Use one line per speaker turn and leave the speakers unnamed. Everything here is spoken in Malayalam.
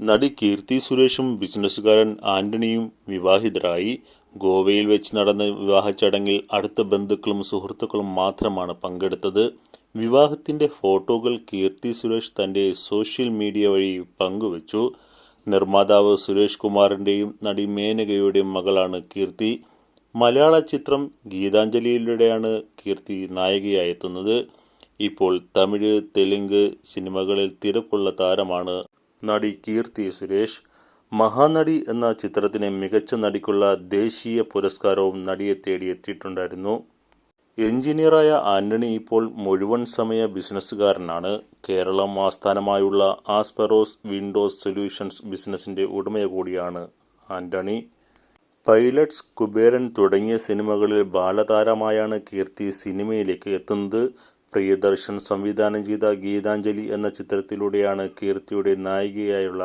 നടി കീർത്തി സുരേഷും ബിസിനസ്സുകാരൻ ആന്റണിയും വിവാഹിതരായി. ഗോവയിൽ വെച്ച് നടന്ന വിവാഹ ചടങ്ങിൽ അടുത്ത ബന്ധുക്കളും സുഹൃത്തുക്കളും മാത്രമാണ് പങ്കെടുത്തത്. വിവാഹത്തിന്റെ ഫോട്ടോകൾ കീർത്തി സുരേഷ് തന്റെ സോഷ്യൽ മീഡിയ വഴി പങ്കുവച്ചു. നിർമ്മാതാവ് സുരേഷ് കുമാറിന്റെയും നടി മേനകയുടെയും മകളാണ് കീർത്തി. മലയാള ചിത്രം ഗീതാഞ്ജലിയിലൂടെയാണ് കീർത്തി നായികയായെത്തുന്നത്. ഇപ്പോൾ തമിഴ് തെലുങ്ക് സിനിമകളിൽ തിരക്കുള്ള താരമാണ് നടി കീർത്തി സുരേഷ് മഹാനടി എന്ന ചിത്രത്തിന് മികച്ച നടിക്കുള്ള ദേശീയ പുരസ്കാരവും നടിയെ തേടി എത്തിയിട്ടുണ്ടായിരുന്നു. എഞ്ചിനീയറായ ആന്റണി ഇപ്പോൾ മുഴുവൻ സമയ ബിസിനസ്സുകാരനാണ്. കേരളം ആസ്ഥാനമായുള്ള ആസ്പെറോസ് വിൻഡോസ് സൊല്യൂഷൻസ് ബിസിനസിന്റെ ഉടമ കൂടിയാണ് ആന്റണി. പൈലറ്റ്സ് കുബേരൻ തുടങ്ങിയ സിനിമകളിൽ ബാലതാരമായാണ് കീർത്തി സിനിമയിലേക്ക് എത്തുന്നത്. പ്രിയദർശൻ സംവിധാനം ചെയ്ത ഗീതാഞ്ജലി എന്ന ചിത്രത്തിലൂടെയാണ് കീർത്തിയുടെ നായികയായുള്ള